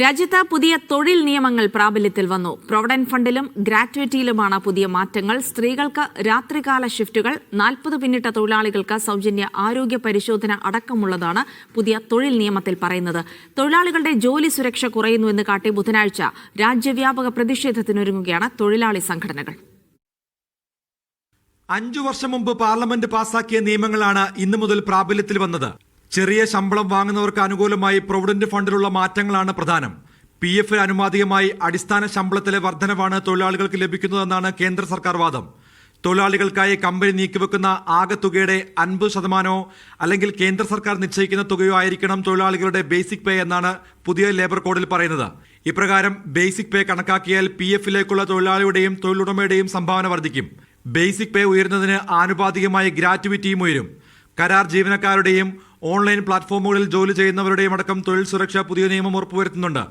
രാജ്യത്ത് പുതിയ തൊഴിൽ നിയമങ്ങൾ പ്രാബല്യത്തിൽ വന്നു. പ്രൊവിഡന്റ് ഫണ്ടിലും ഗ്രാറ്റുവിറ്റിയിലുമാണ് പുതിയ മാറ്റങ്ങൾ. സ്ത്രീകൾക്ക് രാത്രികാല ഷിഫ്റ്റുകൾ നാൽപ്പത് പിന്നിട്ട തൊഴിലാളികൾക്ക് സൗജന്യ ആരോഗ്യ പരിശോധന അടക്കമുള്ളതാണ് പുതിയ തൊഴിൽ നിയമത്തിൽ പറയുന്നത്. തൊഴിലാളികളുടെ ജോലി സുരക്ഷ കുറയുന്നുവെന്ന് കാട്ടി ബുധനാഴ്ച രാജ്യവ്യാപക പ്രതിഷേധത്തിനൊരുങ്ങുകയാണ് തൊഴിലാളി സംഘടനകൾ. അഞ്ചു വർഷം മുമ്പ് പാർലമെന്റ് പാസാക്കിയ നിയമങ്ങളാണ് ഇന്നു മുതൽ പ്രാബല്യത്തിൽ വന്നത്. ചെറിയ ശമ്പളം വാങ്ങുന്നവർക്ക് അനുകൂലമായി പ്രൊവിഡന്റ് ഫണ്ടിലുള്ള മാറ്റങ്ങളാണ് പ്രധാനം. പി എഫിൽ അനുമാതികമായി അടിസ്ഥാന ശമ്പളത്തിലെ വർധനവാണ് തൊഴിലാളികൾക്ക് ലഭിക്കുന്നതെന്നാണ് കേന്ദ്ര സർക്കാർ വാദം. തൊഴിലാളികൾക്കായി കമ്പനി നീക്കിവെക്കുന്ന ആകെ തുകയുടെ അൻപത് ശതമാനമോ അല്ലെങ്കിൽ കേന്ദ്ര സർക്കാർ നിശ്ചയിക്കുന്ന തുകയോ ആയിരിക്കണം തൊഴിലാളികളുടെ ബേസിക് പേ എന്നാണ് പുതിയ ലേബർ കോഡിൽ പറയുന്നത്. ഇപ്രകാരം ബേസിക് പേ കണക്കാക്കിയാൽ പി എഫിലേക്കുള്ള തൊഴിലാളിയുടെയും തൊഴിലുടമയുടെയും സംഭാവന വർദ്ധിക്കും. ബേസിക് പേ ഉയരുന്നതിന് ആനുപാതികമായി ഗ്രാറ്റുവിറ്റിയും ഉയരും. കരാർ ജീവനക്കാരുടെയും ഓൺലൈൻ പ്ലാറ്റ്ഫോമുകളിൽ ജോലി ചെയ്യുന്നവരുടെയും അടക്കം തൊഴിൽ സുരക്ഷ പുതിയ നിയമം ഉറപ്പുവരുത്തുന്നുണ്ട്.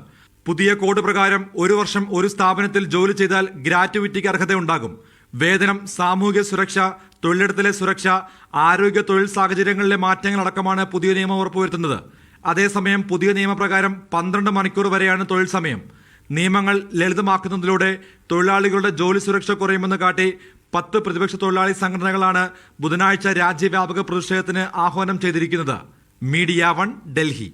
പുതിയ കോഡ് പ്രകാരം ഒരു വർഷം ഒരു സ്ഥാപനത്തിൽ ജോലി ചെയ്താൽ ഗ്രാറ്റുവിറ്റിക്ക് അർഹതയുണ്ടാകും. വേതനം സാമൂഹിക സുരക്ഷ തൊഴിലിടത്തിലെ സുരക്ഷ ആരോഗ്യ തൊഴിൽ സാഹചര്യങ്ങളിലെ മാറ്റങ്ങളടക്കമാണ് പുതിയ നിയമം ഉറപ്പുവരുത്തുന്നത്. അതേസമയം പുതിയ നിയമപ്രകാരം പന്ത്രണ്ട് മണിക്കൂർ വരെയാണ് തൊഴിൽ സമയം. നിയമങ്ങൾ ലളിതമാക്കുന്നതിലൂടെ തൊഴിലാളികളുടെ ജോലി സുരക്ഷ കുറയുമെന്ന് കാട്ടി പത്ത് പ്രതിപക്ഷ തൊഴിലാളി സംഘടനകളാണ് ബുധനാഴ്ച രാജ്യവ്യാപക പ്രതിഷേധത്തിന് ആഹ്വാനം ചെയ്തിരിക്കുന്നത്. Media one Delhi.